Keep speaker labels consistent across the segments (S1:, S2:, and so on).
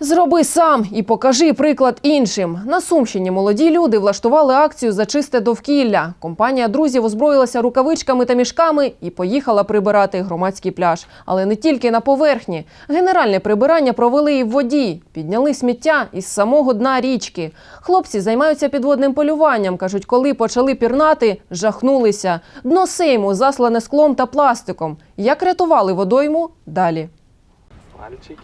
S1: Зроби сам і покажи приклад іншим. На Сумщині молоді люди влаштували акцію за чисте довкілля. Компанія друзів озброїлася рукавичками та мішками і поїхала прибирати громадський пляж. Але не тільки на поверхні. Генеральне прибирання провели і в воді. Підняли сміття із самого дна річки. Хлопці займаються підводним полюванням. кажуть, коли почали пірнати, жахнулися. Дно сейму заслане склом та пластиком. Як рятували водойму? Далі.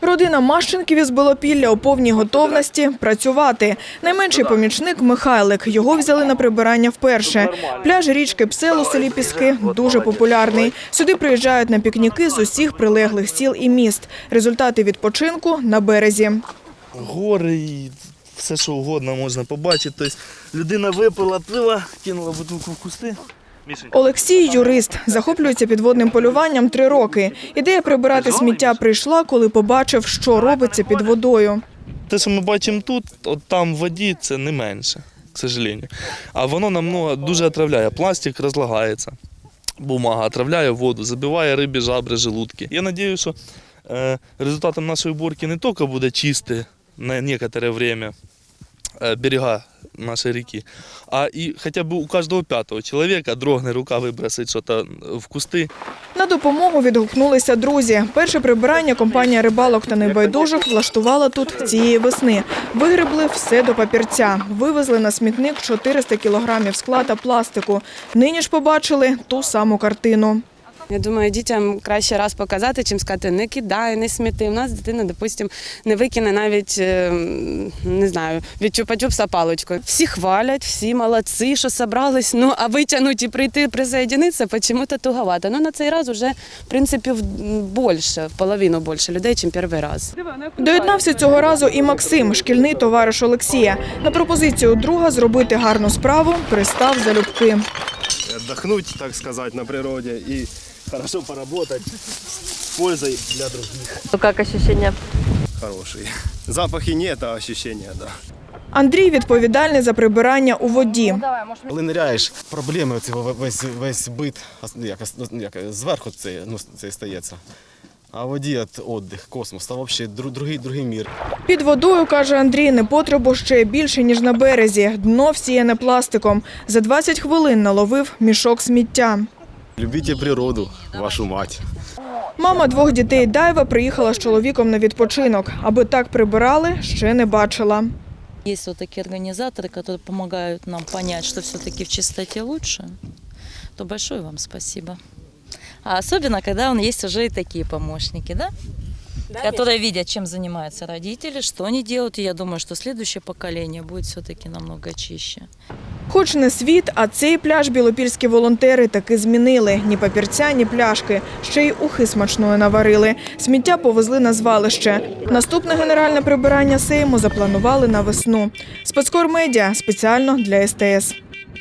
S2: Родина Мащенків із Белопілля у повній готовності працювати. Найменший помічник Михайлик. Його взяли на прибирання вперше. Пляж річки Псел у селі Піски дуже популярний. Сюди приїжджають на пікніки з усіх прилеглих сіл і міст. Результати відпочинку на березі.
S3: гори все, що угодно можна побачити. Тобто людина випила пива, кинула бутилку в кусти.
S2: Олексій юрист захоплюється підводним полюванням три роки. Ідея прибирати сміття прийшла, коли побачив, що робиться під водою.
S3: те, що ми бачимо тут, от там в воді, це не менше, к сожалению. А воно намного дуже отравляє. Пластик розлагається, бумага отравляє воду, забиває рибі жабри, желудки. Я сподіваюся, що е, результатом нашої уборки не тільки буде чисти на некоторое время е, берега нашої ріки, а і хоча б у кожного п'ятого чоловіка дрогне рука вибросить щось в кусти.
S2: На допомогу відгукнулися друзі. Перше прибирання компанія рибалок та небайдужих влаштувала тут цієї весни. Вигребли все до папірця. Вивезли на смітник 400 кілограмів скла та пластику. Нині ж побачили ту саму картину.
S4: Я думаю, дітям краще раз показати, чим сказати не кидай, не сміти. У нас дитина, допустим, не викине навіть е, не знаю, від чупа-чупса паличку. Всі хвалять, всі молодці, що собрались. Ну а витягнути і прийти присоединитися, почему-то туговато. Ну на цей раз уже в принципі в- більше, в половину більше людей, ніж перший раз.
S2: Доєднався цього разу і Максим, шкільний товариш Олексія. На пропозицію друга зробити гарну справу пристав залюбки.
S5: отдохнуть, так сказать, на природе и хорошо поработать с пользой для других.
S6: Ну, Как ощущения?
S5: Хорошие. Запахи нет, а ощущения, да.
S2: Андрій відповідальний за прибирання у воді.
S7: Коли ниряєш, проблеми оці весь, весь бит, ос- як, ну, як, зверху це, ну, це стається. А воді от отдих, космос, там взагалі другий, другий мір.
S2: Під водою, каже Андрій, непотребу ще більше, ніж на березі. Дно всіяне пластиком. За 20 хвилин наловив мішок сміття.
S7: Любіть природу, вашу мать.
S2: Мама двох дітей Дайва приїхала з чоловіком на відпочинок. Аби так прибирали, ще не бачила.
S8: Є вот організатори, які допомагають помогают нам зрозуміти, що все-таки в чистоті лучше, то большое вам спасибо. А особливо, коли є вже і такі такие помощники, да? Которые видят, чем занимаются родители, что они делают. И я думаю, что следующее поколение будет все-таки намного чище.
S2: Хоч не світ, а цей пляж білопільські волонтери таки змінили. Ні папірця, ні пляшки. Ще й ухи смачної наварили. Сміття повезли на звалище. Наступне генеральне прибирання Сейму запланували на весну. Спецкор медіа спеціально для СТС.